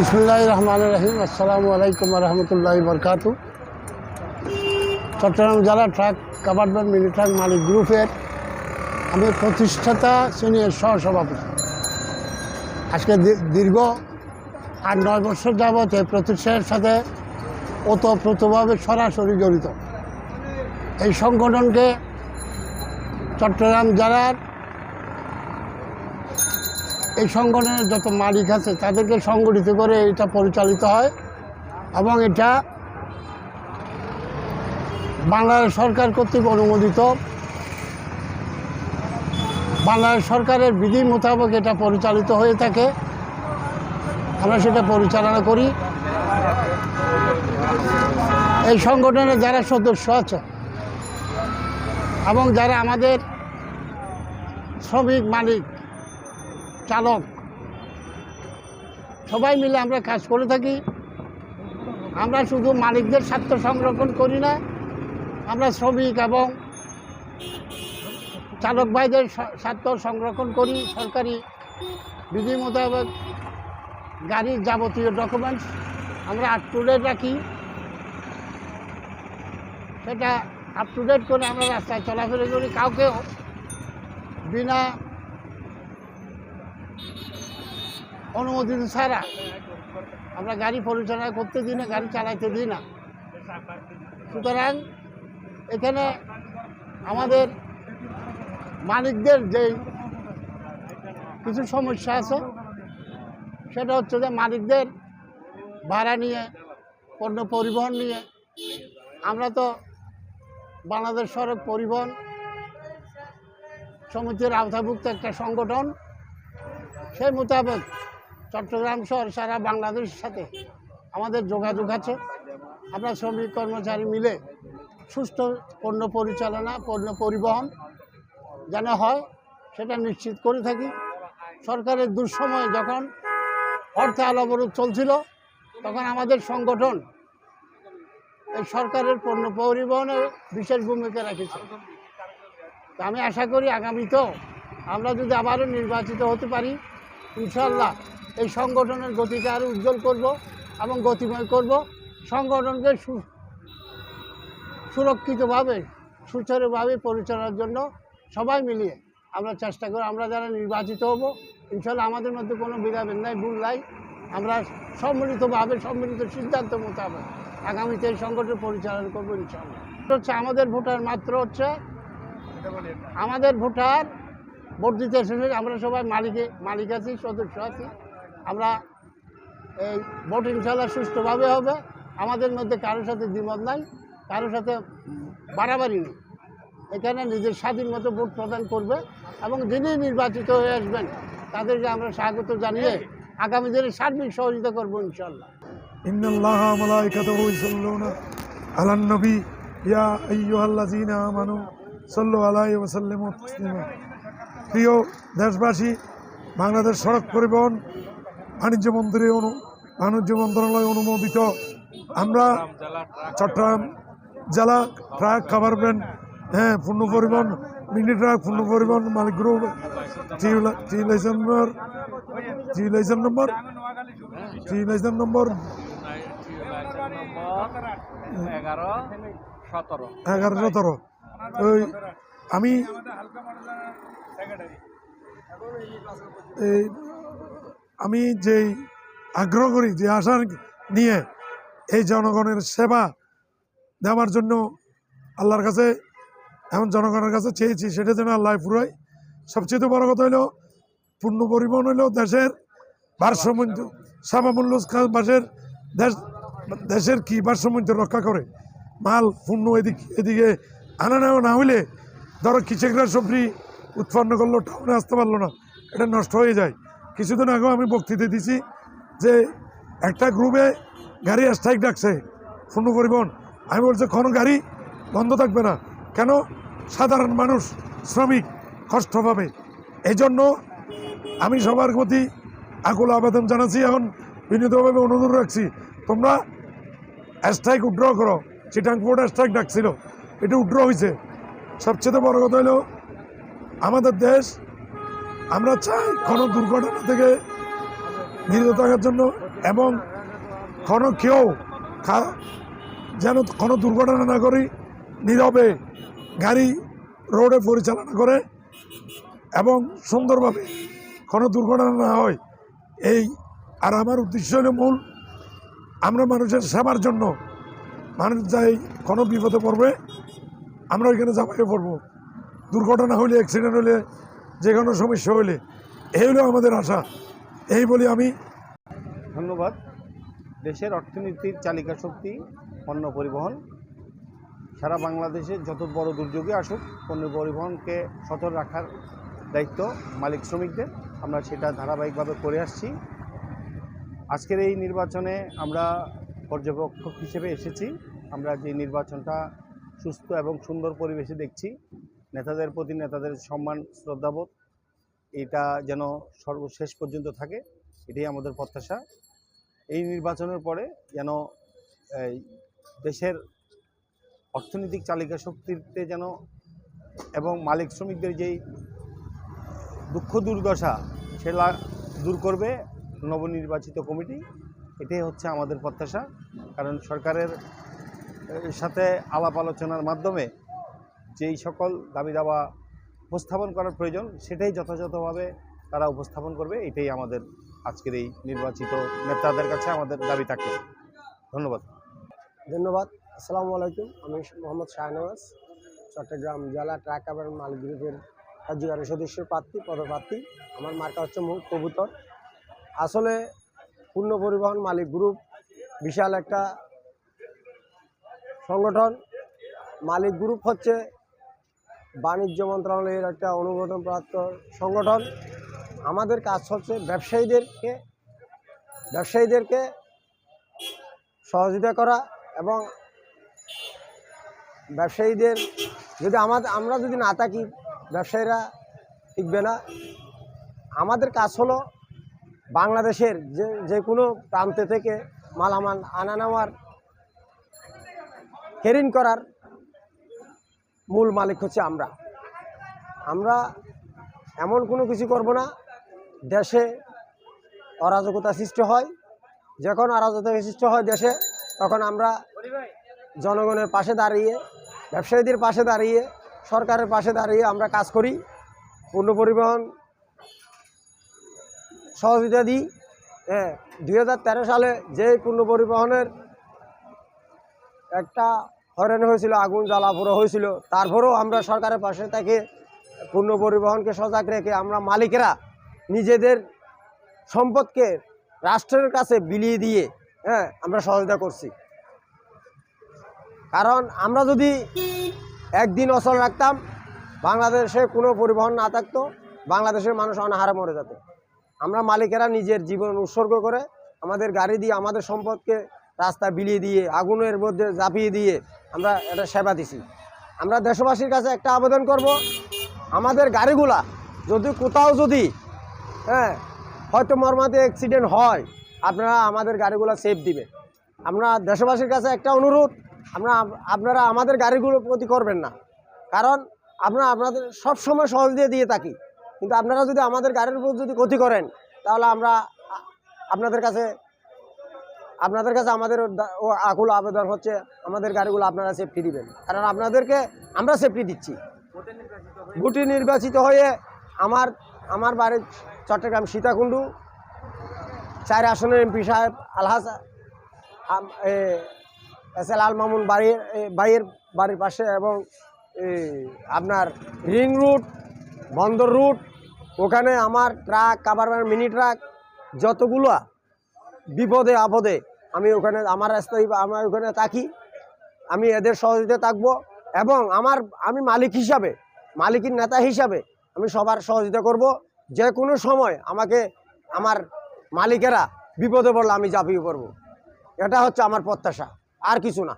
বিসমুল্লাহ রহমান রহিম আসসালামু আলাইকুম রহমতুল্লাহ বরকাত চট্টগ্রাম জেলা truck covered van mini truck মালিক গ্রুপের আমি প্রতিষ্ঠাতা সিনিয়র সহসভাপতি। আজকে দীর্ঘ আট, নয় বছর যাবৎ এই প্রতিষ্ঠানের সাথে ওতপ্রোতভাবে সরাসরি জড়িত। এই সংগঠনকে চট্টগ্রাম জেলার এই সংগঠনের যত মালিক আছে, তাদেরকে সংগঠিত করে এটা পরিচালিত হয় এবং এটা বাংলাদেশ সরকার কর্তৃক অনুমোদিত। বাংলাদেশ সরকারের বিধি মোতাবেক এটা পরিচালিত হয়ে থাকে। আমরা সেটা পরিচালনা করি। এই সংগঠনের যারা সদস্য আছে এবং যারা আমাদের শ্রমিক মালিক চালক। সবাই মিলে আমরা কাজ করে থাকি। আমরা শুধু মালিকদের স্বার্থ সংরক্ষণ করি না, আমরা শ্রমিক এবং চালক ভাইদের স্বার্থ সংরক্ষণ করি। সরকারি বিধি মোতাবেক গাড়ির যাবতীয় ডকুমেন্টস আমরা আপ টু ডেট রাখি। সেটা আপ টু ডেট করে আমরা রাস্তায় চলাফেরা করি। কাউকেও বিনা অনুমোদিত ছাড়া আমরা গাড়ি পরিচালনা করতে দিই না, গাড়ি চালাইতে দিই না। সুতরাং এখানে আমাদের মালিকদের যে কিছু সমস্যা আছে, সেটা হচ্ছে যে মালিকদের ভাড়া নিয়ে, পণ্য পরিবহন নিয়ে। আমরা তো বাংলাদেশ সড়ক পরিবহন সমিতির আওতাভুক্ত একটা সংগঠন। সেই মোতাবেক চট্টগ্রাম শহর, সারা বাংলাদেশের সাথে আমাদের যোগাযোগ আছে। আমরা শ্রমিক কর্মচারী মিলে সুস্থ, পণ্য পরিচালনা, পণ্য পরিবহন যেন হয়, সেটা নিশ্চিত করে থাকি। সরকারের দুঃসময় যখন হরতাল অবরোধ চলছিল, তখন আমাদের সংগঠন এই সরকারের পণ্য পরিবহনে বিশেষ ভূমিকা রেখেছে। তা আমি আশা করি আগামীতেও আমরা যদি আবারও নির্বাচিত হতে পারি ইনশাল্লাহ এই সংগঠনের গতিকে আরও উজ্জ্বল করব এবং গতিময় করব। সংগঠনকে সু- সুরক্ষিতভাবে, সুচারুভাবে পরিচালনার জন্য সবাই মিলিয়ে আমরা চেষ্টা করি, আমরা যারা নির্বাচিত হব, ইনশাল্লাহ আমাদের মধ্যে কোনো ভেদাভেদ নাই, ভুল নাই। আমরা সম্মিলিতভাবে, সম্মিলিত সিদ্ধান্ত মোতাবেক আগামীতে এই সংগঠন পরিচালনা করব ইনশাল্লাহ। হচ্ছে আমাদের ভোটার মাত্র হচ্ছে আমাদের ভোটার ভোট দিতে এসেছে, আমরা সবাই মালিকে, মালিক আছি, সদস্য আছি। আমরা এই ভোট ইনশাল্লাহ সুস্থভাবে হবে। আমাদের মধ্যে কারোর সাথে দ্বিমত নাই, কারোর সাথে বাড়াবাড়ি নেই। এখানে নিজের স্বাধীন মতো ভোট প্রদান করবে এবং যিনি নির্বাচিত হয়ে আসবেন, তাদেরকে আমরা স্বাগত জানিয়ে আগামী দিনে সার্বিক সহযোগিতা করব ইনশাল্লাহ ইন্নাল্লাহ মালাইকাতুহু ইউসাল্লুনা আলান নবী, ইয়া আইয়ুহাল্লাযীনা আমানু, সাল্লু আলাইহি প্রিয় দেশবাসী, বাংলাদেশ সড়ক পরিবহন বাণিজ্য মন্ত্রী অনু বাণিজ্য মন্ত্রণালয় অনুমোদিত। আমরা চট্টগ্রাম জেলা ট্রাক খাবার ব্যান্ড হ্যাঁ পূর্ণ পরিবহন মিনি ট্রাক পূর্ণ পরিবহন মালিক গ্রুপ টি লাইসেন্স নম্বর টি লাইসেন্স নম্বর টি লাইসেন্স নম্বর এগারো সতেরো। ওই আমি এই আমি যেই আগ্রহ করি, যে আশা নিয়ে এই জনগণের সেবা দেওয়ার জন্য আল্লাহর কাছে, এমন জনগণের কাছে চেয়েছি, সেটা যেন আল্লাহ ফুরায় সবচেয়ে বড় কথা হলো, পূর্ণ পরিবহন হলো দেশের ভারসাম্য সাবামূল্য বাসের দেশ, দেশের কি ভারসাম্য রক্ষা করে। মাল পূর্ণ এদিক, এদিকে আনা নেওয়া না হইলে ধরো কৃষকরা সবজি উৎপন্ন করল, টাউনে আসতে পারল না, এটা নষ্ট হয়ে যায়। কিছুদিন আগেও আমি বক্তৃতা দিছি যে একটা গ্রুপে গাড়ি স্ট্রাইক ডাকছে। পূর্ণ পরিবহন আমি বলছি কোনো গাড়ি? বন্ধ থাকবে না। কেন? সাধারণ মানুষ, শ্রমিক, কষ্ট পাবে। এই জন্য আমি সবার প্রতি আকুল আবেদন জানাচ্ছি। এখন বিনীতভাবে অনুরোধ রাখছি, তোমরা স্ট্রাইক উড্র করো। চিটাং স্ট্রাইক ডাকছিল। এটা উড্র হয়েছে সবচেয়ে বড় কথা হলো, আমাদের দেশ আমরা চাই কোনো দুর্ঘটনা থেকে বিরত থাকার জন্য এবং কোনো কেউ যেন কোনো দুর্ঘটনা না করি, নীরবে গাড়ি রোডে পরিচালনা করে এবং সুন্দরভাবে কোনো দুর্ঘটনা না হয়। এই আর আমার উদ্দেশ্য হলো মূল, আমরা মানুষের সেবার জন্য মানুষ যাই কোনো বিপদে পড়বে, আমরা ওইখানে ঝাঁপাইয়ে পড়ব। দুর্ঘটনা হলে অ্যাক্সিডেন্ট হলে যে কোনো সমস্যা হলে এই হলো আমাদের আশা। এই বলি আমি। ধন্যবাদ। দেশের অর্থনীতির চালিকা শক্তি, পণ্য পরিবহন, সারা বাংলাদেশে যত বড় দুর্যোগে আসুক, পণ্য পরিবহনকে সচল রাখার দায়িত্ব মালিক শ্রমিকদের। আমরা সেটা ধারাবাহিকভাবে করে আসছি। আজকের এই নির্বাচনে আমরা পর্যবেক্ষক হিসেবে এসেছি। আমরা যে নির্বাচনটা সুস্থ এবং সুন্দর পরিবেশে দেখছি নেতাদের প্রতি নেতাদের সম্মান, শ্রদ্ধাবোধ, এটা যেন সর্বশেষ পর্যন্ত থাকে, এটাই আমাদের প্রত্যাশা। এই নির্বাচনের পরে যেন দেশের অর্থনৈতিক চালিকা শক্তিতে যেন এবং মালিক শ্রমিকদের যেই দুঃখ দুর্দশা সেটা দূর করবে নবনির্বাচিত কমিটি, এটাই হচ্ছে আমাদের প্রত্যাশা। কারণ সরকারের সাথে আলাপ আলোচনার মাধ্যমে যেই সকল দাবি দাবা উপস্থাপন করার প্রয়োজন, সেটাই যথাযথভাবে তারা উপস্থাপন করবে, এটাই আমাদের আজকের এই নির্বাচিত নেতাদের কাছে আমাদের দাবি থাকে ধন্যবাদ। ধন্যবাদ। আসসালামু আলাইকুম। আমি মোহাম্মদ শাহনওয়াজ চট্টগ্রাম জেলা ট্রাক আবার মালিক গ্রুপের কার্যকারী সদস্য প্রার্থী, পদপ্রার্থী। আমার মার্কা হচ্ছে মূল কবুতর। আসলে পূর্ণ পরিবহন মালিক গ্রুপ বিশাল একটা সংগঠন। মালিক গ্রুপ হচ্ছে বাণিজ্য মন্ত্রণালয়ের একটা অনুমোদনপ্রাপ্ত সংগঠন। আমাদের কাজ হচ্ছে ব্যবসায়ীদেরকে ব্যবসায়ীদেরকে সহযোগিতা করা এবং ব্যবসায়ীদের যদি আমাদের আমরা যদি না থাকি, ব্যবসায়ীরা টিকবে না। আমাদের কাজ হলো বাংলাদেশের যে যে কোনো প্রান্তে থেকে মালামাল আনা নেওয়ার, কেরিন করার মূল মালিক হচ্ছে আমরা। আমরা এমন কোনো কিছু করব না, দেশে অরাজকতা সৃষ্টি হয়, যখন অরাজকতা সৃষ্টি হয় দেশে, তখন আমরা জনগণের পাশে দাঁড়িয়ে, ব্যবসায়ীদের পাশে দাঁড়িয়ে, সরকারের পাশে দাঁড়িয়ে আমরা কাজ করি। পণ্য পরিবহন সহযোগিতা দিই। হ্যাঁ দু হাজার তেরো সালে যে পণ্য পরিবহনের একটা হয়রানি হয়েছিল, আগুন জ্বালা পুরো হয়েছিল। তারপরেও আমরা সরকারের পাশে থেকে পণ্য পরিবহনকে সজাগ রেখে আমরা মালিকেরা নিজেদের সম্পদকে রাষ্ট্রের কাছে বিলিয়ে দিয়ে হ্যাঁ আমরা সহযোগিতা করছি। কারণ আমরা যদি একদিন অচল রাখতাম, বাংলাদেশে কোনো পরিবহন না থাকতো, বাংলাদেশের মানুষ অনাহারে মরে যেত। আমরা মালিকেরা নিজের জীবন উৎসর্গ করে আমাদের গাড়ি দিয়ে আমাদের সম্পদকে রাস্তা বিলিয়ে দিয়ে, আগুনের মধ্যে ঝাঁপিয়ে দিয়ে আমরা এটা সেবা দিছি। আমরা দেশবাসীর কাছে একটা আবেদন করব, আমাদের গাড়িগুলা যদি কোথাও যদি হ্যাঁ হয়তো মর্মাতে অ্যাক্সিডেন্ট হয়, আপনারা আমাদের গাড়িগুলো সেফ দিবেন। আমরা দেশবাসীর কাছে একটা অনুরোধ, আমরা, আপনারা আমাদের গাড়িগুলোর প্রতি করবেন না। কারণ আমরা আপনাদের সব সময় সহযোগিতা দিয়ে থাকি। কিন্তু আপনারা যদি আমাদের গাড়ির উপর যদি ক্ষতি করেন, তাহলে আমরা আপনাদের কাছে আপনাদের কাছে আমাদের আকুল আবেদন হচ্ছে আমাদের গাড়িগুলো আপনারা সেফটি দিবেন। কারণ আপনাদেরকে আমরা সেফটি দিচ্ছি। গুটি নির্বাচিত হয়ে আমার আমার বাড়ি চট্টগ্রাম সীতাকুণ্ডু চার আসনের এমপি সাহেব এ, এস এল আল মামুন বাড়ির ভাইয়ের বাড়ির পাশে এবং আপনার রিং রুট বন্দর রুট ওখানে আমার ট্রাক কাবার মিনি ট্রাক যতগুলো বিপদে আপদে আমি ওখানে, আমার রাস্তায় আমার ওখানে থাকি, আমি এদের সহযোগিতা থাকব এবং আমার, আমি মালিক হিসাবে, মালিকের নেতা হিসাবে আমি সবার সহযোগিতা করব। যে কোনো সময় আমাকে, আমার মালিকেরা বিপদে পড়লে আমি জাপিয়ে পড়ব। এটা হচ্ছে আমার প্রত্যাশা, আর কিছু না।